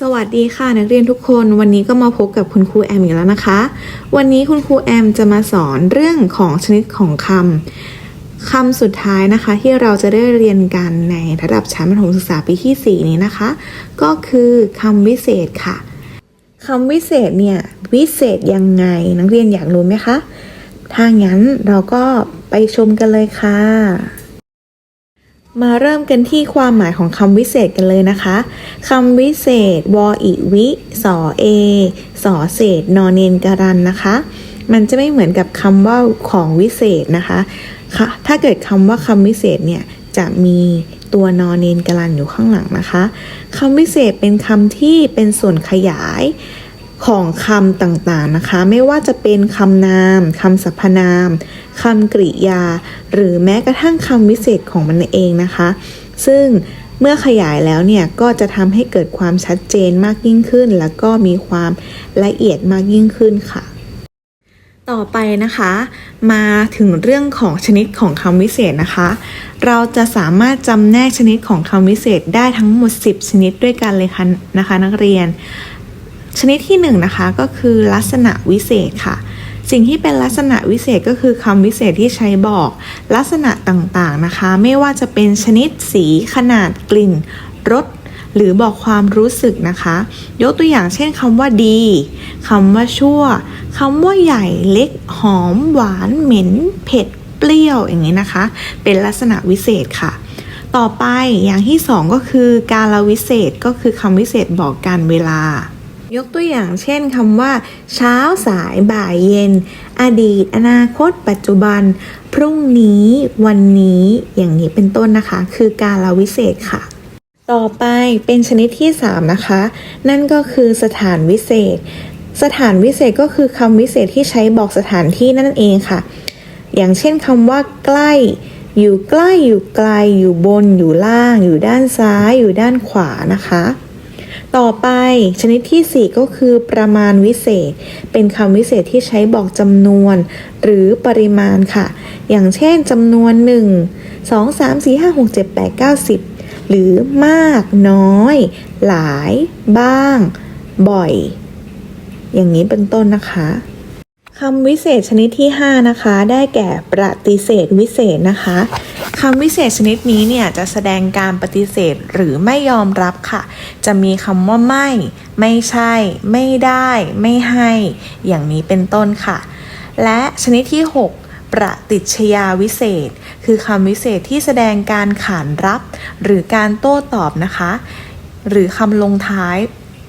สวัสดีค่ะนักเรียนทุกคนวันนี้ก็มาพบกับคุณครูแอมอีกแล้วนะคะ วันนี้คุณครูแอมจะมาสอนเรื่องของชนิดของคำคำสุดท้ายนะคะ ที่เราจะได้เรียนกันในระดับชั้นประถมศึกษาปีที่ 4 นี้นะคะ ก็คือคำวิเศษค่ะคำวิเศษเนี่ยวิเศษยังไงนักเรียนอยากรู้ไหมคะถ้างั้นเราก็ไปชมกันเลยค่ะ มาเริ่มกันที่ความหมายของคำวิเศษกันเลยนะคะ คำวิเศษ วออิวิสอเอสอเศษ นอนเนนการันนะคะ มันจะไม่เหมือนกับคำว่าของวิเศษนะคะค่ะถ้าเกิดคำว่าคำวิเศษเนี่ยจะมีตัวนอนเนนการันอยู่ข้างหลังนะคะคำวิเศษเป็นคำที่เป็นส่วนขยาย ของคำต่างๆนะคะ ไม่ว่าจะเป็นคำนามคำสรรพนามคำกริยา หรือแม้กระทั่งคำวิเศษของมันเองนะคะ ซึ่งเมื่อขยายแล้วเนี่ยก็จะทำให้เกิดความชัดเจนมากยิ่งขึ้น แล้วก็มีความละเอียดมากยิ่งขึ้นค่ะ ต่อไปนะคะ มาถึงเรื่องของชนิดของคำวิเศษนะคะ เราจะสามารถจำแนกชนิดของคำวิเศษได้ทั้งหมด 10 ชนิดด้วยกันเลยค่ะนะคะ นักเรียน ชนิดที่1นงนะคะก็คือลักษณะวิเศษค่ะ สิ่งที่เป็นลักษณะวิเศษก็คือคำวิเศษที่ใช้บอก ลักษณะต่างๆนะคะ ไม่ว่าจะเป็นชนิดสีขนาดกลิ่นรสหรือบอกความรู้สึกนะคะ ยกตัวอย่างเช่นคำว่าดีคำว่าชั่วคำว่าใหญ่เล็กหอม หวาน เหม็น เผ็ด เปรี้ยวอย่างนี้นะคะ เป็นลักษณะวิเศษค่ะ ต่อไปอย่างที่สองก็คือการละวิเศษก็คือคำวิเศษบอกการเวลา ยกตัวอย่างเช่นคำว่า เช้าสายบ่ายเย็น อดีต อนาคต ปัจจุบัน พรุ่งนี้ วันนี้ อย่างนี้เป็นต้นนะคะ คือการละวิเศษค่ะ ต่อไปเป็นชนิดที่ 3 นะคะ นั่นก็คือสถานวิเศษ สถานวิเศษก็คือคำวิเศษที่ใช้บอกสถานที่นั่นเองค่ะ อย่างเช่นคำว่า ใกล้ อยู่ใกล้อยู่ไกล อยู่บน อยู่ล่าง อยู่ด้านซ้าย อยู่ด้านขวานะคะ ต่อไปชนิดที่ 4 ก็คือประมาณวิเศษ เป็นคำวิเศษที่ใช้บอกจำนวน หรือปริมาณค่ะ อย่างเช่นจำนวน 1 2 3 4 5 6 7 8 9 10 หรือมากน้อย หลาย บ้าง บ่อย อย่างนี้เป็นต้นนะคะคำวิเศษชนิดที่ 5 นะคะ ได้แก่ปฏิเสธวิเศษนะคะ คำวิเศษชนิดนี้เนี่ยจะแสดงการปฏิเสธหรือไม่ยอมรับค่ะ จะมีคำว่าไม่ ไม่ใช่ ไม่ได้ ไม่ให้ อย่างนี้เป็นต้นค่ะ และชนิดที่ 6ประติชยาวิเศษ คือคำวิเศษที่แสดงการขานรับ หรือการโต้ตอบนะคะ หรือคำลงท้าย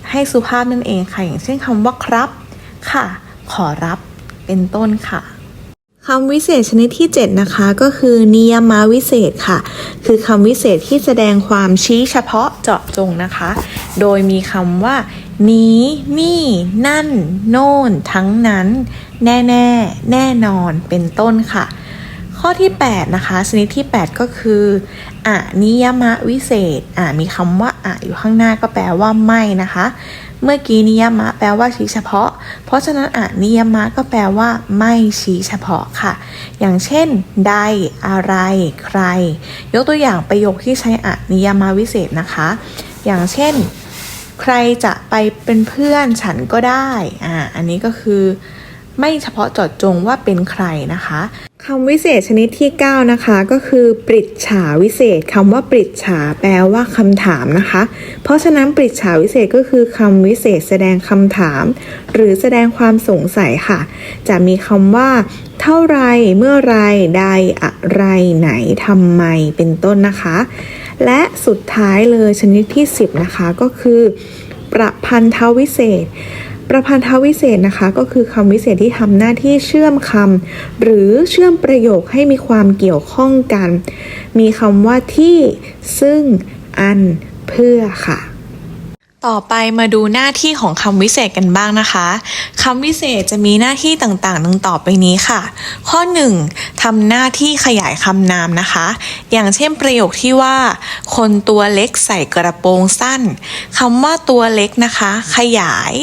ให้สุภาพนั่นเองค่ะ อย่างเช่นคำว่าครับ ค่ะ ขอรับเป็นต้นค่ะ คำวิเศษชนิดที่ 7 นะคะก็คือนิยมาวิเศษค่ะ คือคำวิเศษที่แสดงความชี้เฉพาะเจาะจงนะคะ โดยมีคำว่า นี้ นี่ นั่น โน่น ทั้งนั้น แน่แน่แน่นอนเป็นต้นค่ะ ข้อที่ 8 นะคะ ชนิดที่ 8 ก็คืออะนิยมะวิเศษอ่ามีคำว่าอะอยู่ข้างหน้าก็แปลว่าไม่นะคะ เมื่อกี้นิยมะแปลว่าชี้เฉพาะ เพราะฉะนั้นอะนิยมะก็แปลว่า ไม่ชี้เฉพาะค่ะ อย่างเช่น ใด อะไร ใคร ยกตัวอย่างประโยคที่ใช้อะนิยมะวิเศษนะคะ อย่างเช่น ใครจะไปเป็นเพื่อนฉันก็ได้ อ่า อันนี้ก็คือ ไม่เฉพาะเจาะจงว่าเป็นใครนะคะ คำวิเศษชนิดที่ 9 นะคะ ก็คือ ปริจฉาวิเศษคำว่าปริจฉาแปลว่าคำถามนะคะ เพราะฉะนั้นปริจฉาวิเศษก็คือคำวิเศษแสดงคำถาม หรือแสดงความสงสัยค่ะ จะมีคำว่า เท่าไรเมื่อไรใดอะไรไหนทำไมเป็นต้นนะคะ และสุดท้ายเลยชนิดที่ 10 นะคะก็คือ ประพันธวิเศษ ประพันธวิเศษนะคะก็คือคำวิเศษที่ทำหน้าที่เชื่อมคำหรือเชื่อมประโยคให้มีความเกี่ยวข้องกัน มีคำว่าที่ ซึ่ง อัน เพื่อค่ะ ต่อไปมาดูหน้าที่ของคำวิเศษกันบ้างนะคะคำวิเศษจะมีหน้าที่ต่างๆ ดังต่อไปนี้ค่ะ ข้อ 1. ทำหน้าที่ขยายคำนามนะคะ อย่างเช่นประโยคที่ว่า คนตัวเล็กใส่กระโปรงสั้นคำว่าตัวเล็กนะคะ ขยาย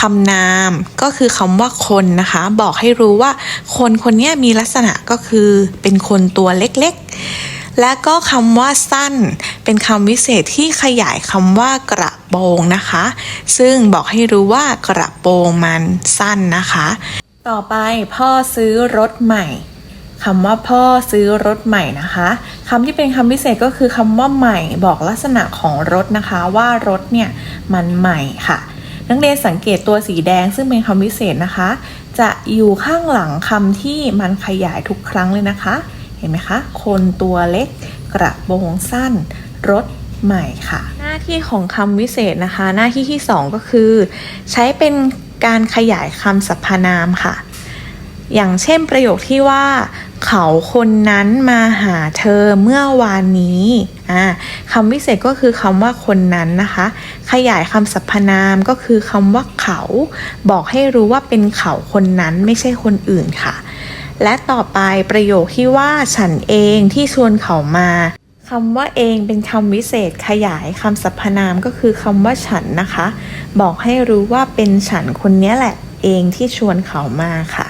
คำนาม ก็คือคำว่าคนนะคะ บอกให้รู้ว่า คนคนนี้มีลักษณะก็คือเป็นคนตัวเล็กๆ และก็คำว่าสั้น เป็นคำวิเศษที่ขยายคำว่ากระโปรงนะคะ ซึ่งบอกให้รู้ว่ากระโปรงมันสั้นนะคะ ต่อไปพ่อซื้อรถใหม่คำว่าพ่อซื้อรถใหม่นะคะคำที่เป็นคำพิเศษก็คือคำว่าใหม่ บอกลักษณะของรถนะคะ ว่ารถเนี่ยมันใหม่ค่ะ นักเรียนสังเกตตัวสีแดงซึ่งเป็นคำพิเศษนะคะ จะอยู่ข้างหลังคำที่มันขยายทุกครั้งเลยนะคะ เห็นไหมคะ คนตัวเล็กกระโปรงสั้น รถใหม่ค่ะ หน้าที่ของคำวิเศษนะคะ หน้าที่ที่สองก็คือ ใช้เป็นการขยายคำสรรพนามค่ะ อย่างเช่นประโยคที่ว่า เขาคนนั้นมาหาเธอเมื่อวานนี้อ่าคำวิเศษก็คือคำว่าคนนั้นนะคะ ขยายคำสรรพนามก็คือคำว่าเขา บอกให้รู้ว่าเป็นเขาคนนั้นไม่ใช่คนอื่นค่ะ และต่อไปประโยคที่ว่าฉันเองที่ชวนเขามาคำว่าเองเป็นคำวิเศษขยายคำสรรพนามก็คือคำว่าฉันนะคะ บอกให้รู้ว่าเป็นฉันคนนี้แหละ เองที่ชวนเขามาค่ะ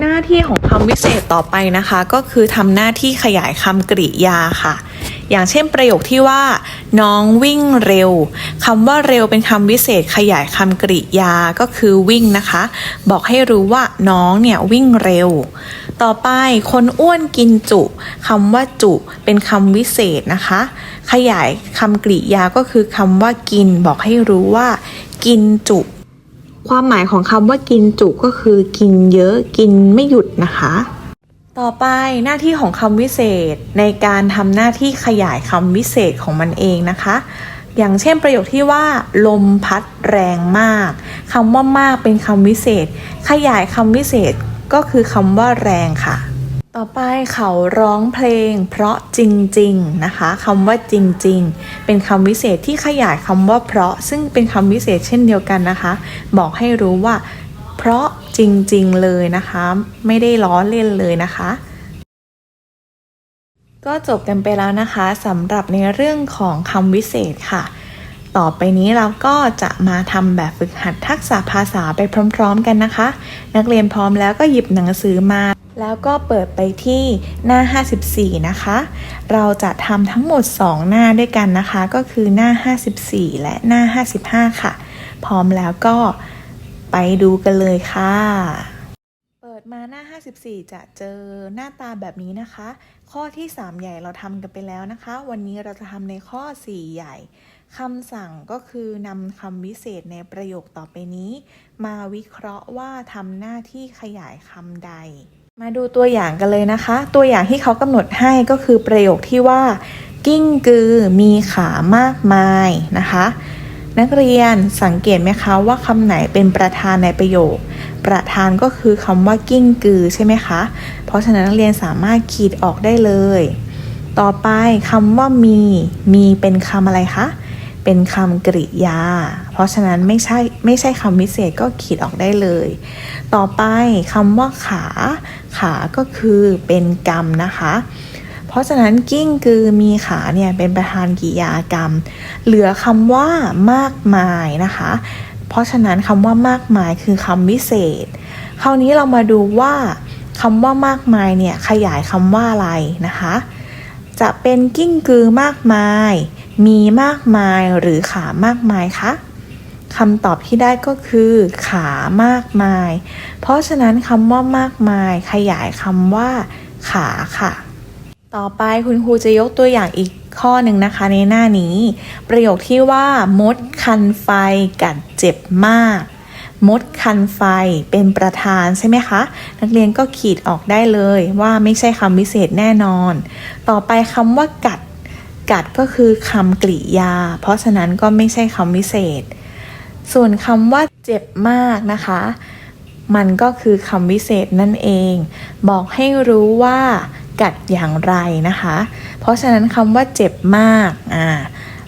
หน้าที่ของคำวิเศษต่อไปนะคะ ก็คือทำหน้าที่ขยายคำกริยาค่ะ อย่างเช่นประโยคที่ว่า น้องวิ่งเร็วคำว่าเร็วเป็นคำวิเศษขยายคำกริยาก็คือวิ่งนะคะ บอกให้รู้ว่าน้องเนี่ยวิ่งเร็ว ต่อไปคนอ้วนกินจุคำว่าจุเป็นคำวิเศษนะคะ ขยายคำกริยาก็คือคำว่ากิน บอกให้รู้ว่า กินจุความหมายของคำว่ากินจุก็คือกินเยอะกินไม่หยุดนะคะ ต่อไปหน้าที่ของคำวิเศษในการทำหน้าที่ขยายคำวิเศษของมันเองนะคะ อย่างเช่นประโยคที่ว่า ลมพัดแรงมากคำว่ามากเป็นคำวิเศษ ขยายคำวิเศษก็คือคำว่าแรงค่ะ ต่อไปเขาร้องเพลง เพราะจริงๆนะคะคำว่าจริง ๆ เป็นคำวิเศษที่ขยายคำว่าเพราะซึ่งเป็นคำวิเศษเช่นเดียวกันนะคะ บอกให้รู้ว่า เพราะ จริงๆเลยนะคะ ไม่ได้ล้อเล่นเลยนะคะ ก็จบกันไปแล้วนะคะสำหรับในเรื่องของคำวิเศษค่ะ ต่อไปนี้เราก็จะมาทำแบบฝึกหัดทักษะภาษาไปพร้อม ๆ กันนะคะ นักเรียนพร้อมแล้วก็หยิบหนังสือมาแล้วก็เปิดไปที่หน้า 54 นะคะ เราจะทำทั้งหมด 2 หน้าด้วยกันนะคะ ก็คือหน้า 54 และหน้า 55 ค่ะ พร้อมแล้วก็ ไปดูกันเลยค่ะ เปิดมาหน้า 54 จะเจอหน้าตาแบบนี้นะคะ ข้อที่ 3 ใหญ่เราทำกันไปแล้วนะคะ วันนี้เราจะทำในข้อ 4 ใหญ่คำสั่งก็คือนำคำวิเศษในประโยคต่อไปนี้ มาวิเคราะห์ว่าทำหน้าที่ขยายคำใด มาดูตัวอย่างกันเลยนะคะ ตัวอย่างที่เขากำหนดให้ก็คือประโยคที่ว่า กิ้งกือมีขามากมายนะคะ นักเรียนสังเกตไหมคะว่าคำไหนเป็นประธานในประโยค ประธานก็คือคำว่ากิ้งกือใช่ไหมคะ เพราะฉะนั้นนักเรียนสามารถขีดออกได้เลย ต่อไปคำว่ามี มีเป็นคำอะไรคะ เป็นคำกริยา เพราะฉะนั้นไม่ใช่ไม่ใช่คำวิเศษก็ขีดออกได้เลย ต่อไปคำว่าขา ขาก็คือเป็นกรรมนะคะ เพราะฉะนั้นกิ้งกือมีขาเนี่ยเป็นประธานกิยากรรม เหลือคำว่ามากมายนะคะ เพราะฉะนั้นคำว่ามากมายคือคำวิเศษ คราวนี้เรามาดูว่าคำว่ามากมายเนี่ยขยายคำว่าอะไรนะคะ จะเป็นกิ้งกือมากมาย มีมากมายหรือขามากมายคะคำตอบที่ได้ก็คือขามากมาย เพราะฉะนั้นคำว่ามากมายขยายคำว่าขาค่ะ ต่อไปคุณครูจะยกตัวอย่างอีกข้อหนึ่งนะคะในหน้านี้ ประโยคที่ว่ามดคันไฟกัดเจ็บมาก มดคันไฟเป็นประธานใช่ไหมคะ นักเรียนก็ขีดออกได้เลยว่าไม่ใช่คำวิเศษแน่นอน ต่อไปคำว่ากัด กัดก็คือคำกริยา เพราะฉะนั้นก็ไม่ใช่คำวิเศษ ส่วนคำว่าเจ็บมากนะคะ มันก็คือคำวิเศษนั่นเอง บอกให้รู้ว่า กัดอย่างไรนะคะ เพราะฉะนั้นคำว่าเจ็บมากอ่า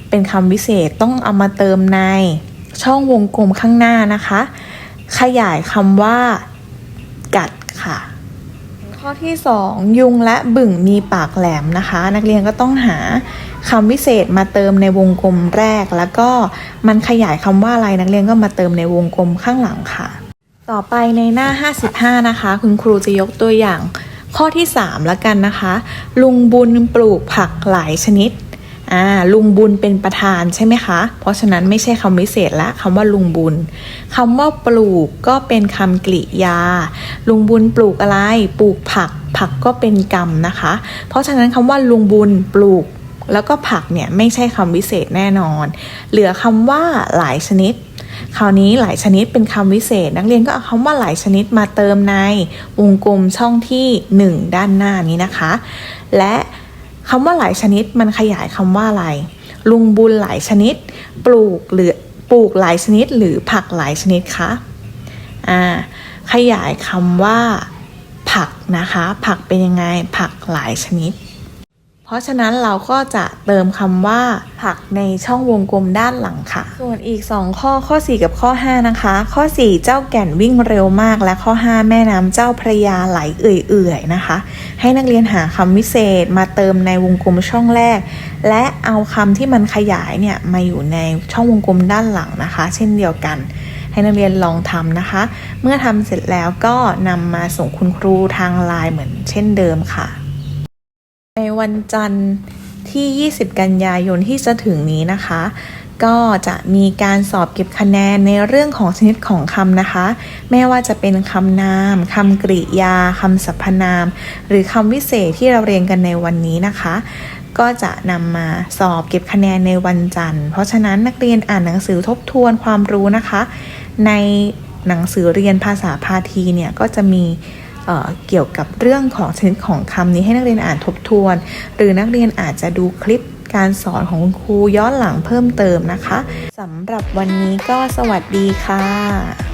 เป็นคำวิเศษต้องเอามาเติมในช่องวงกลมข้างหน้านะคะ ขยายคำว่า กัดค่ะ ข้อที่ 2 ยุงและบึ่งมีปากแหลมนะคะ นักเรียนก็ต้องหาคำวิเศษมาเติมในวงกลมแรก แล้วก็มันขยายคำว่าอะไรนักเรียนก็มาเติมในวงกลมข้างหลังค่ะ ต่อไปในหน้า 55 นะคะ คุณครูจะยกตัวอย่าง ข้อที่3แล้วกันนะคะ ลุงบุญปลูกผักหลายชนิดอ่าลุงบุญเป็นประธานใช่ไหมคะ เพราะฉะนั้นไม่ใช่คำวิเศษละคำว่าลุงบุญคำว่าปลูกก็เป็นคำกริยา ลุงบุญปลูกอะไร ปลูกผัก ผักก็เป็นกรรมนะคะ เพราะฉะนั้นคำว่าลุงบุญปลูก แล้วก็ผักเนี่ยไม่ใช่คำวิเศษแน่นอน เหลือคำว่าหลายชนิด คราวนี้หลายชนิดเป็นคำวิเศษ นักเรียนก็เอาคำว่าหลายชนิดมาเติมในวงกลมช่องที่ 1 ด้านหน้านี้นะคะ และคำว่าหลายชนิดมันขยายคำว่าอะไร ลุงบุญหลายชนิด ปลูกหรือปลูกหลายชนิด หรือผักหลายชนิดคะอ่าขยายคำว่า ผักนะคะ ผักเป็นยังไงผักหลายชนิด ราะฉะนั้นเราก็จะเติมคำว่าผักในช่องวงกลมด้านหลังค่ะ ส่วนอีก 2 ข้อข้อ 4 กับข้อ 5 นะคะ ข้อ 4 เจ้าแก่นวิ่งเร็วมาก และข้อ 5 แม่น้ำเจ้าพระยาไหลเอื่อยๆนะคะ ให้นักเรียนหาคำวิเศษมาเติมในวงกลมช่องแรก และเอาคำที่มันขยายเนี่ยมาอยู่ในช่องวงกลมด้านหลังนะคะ เช่นเดียวกันให้นักเรียนลองทำนะคะ เมื่อทำเสร็จแล้วก็นำมาส่งคุณครูทางไลน์เหมือนเช่นเดิมค่ะ ในวันจันทร์ที่ 20 กันยายนที่จะถึงนี้นะคะ ก็จะมีการสอบเก็บคะแนนในเรื่องของชนิดของคำนะคะ ไม่ว่าจะเป็นคำนามคำกริยาคำสรรพนาม หรือคำวิเศษที่เราเรียนกันในวันนี้นะคะ ก็จะนำมาสอบเก็บคะแนนในวันจันทร์ เพราะฉะนั้นนักเรียนอ่านหนังสือทบทวนความรู้นะคะ ในหนังสือเรียนภาษาพาทีเนี่ยก็จะมี เกี่ยวกับเรื่องของชนิดของคำนี้ให้นักเรียนอ่านทบทวน หรือนักเรียนอาจจะดูคลิปการสอนของคุณครูย้อนหลังเพิ่มเติมนะคะสำหรับวันนี้ก็สวัสดีค่ะ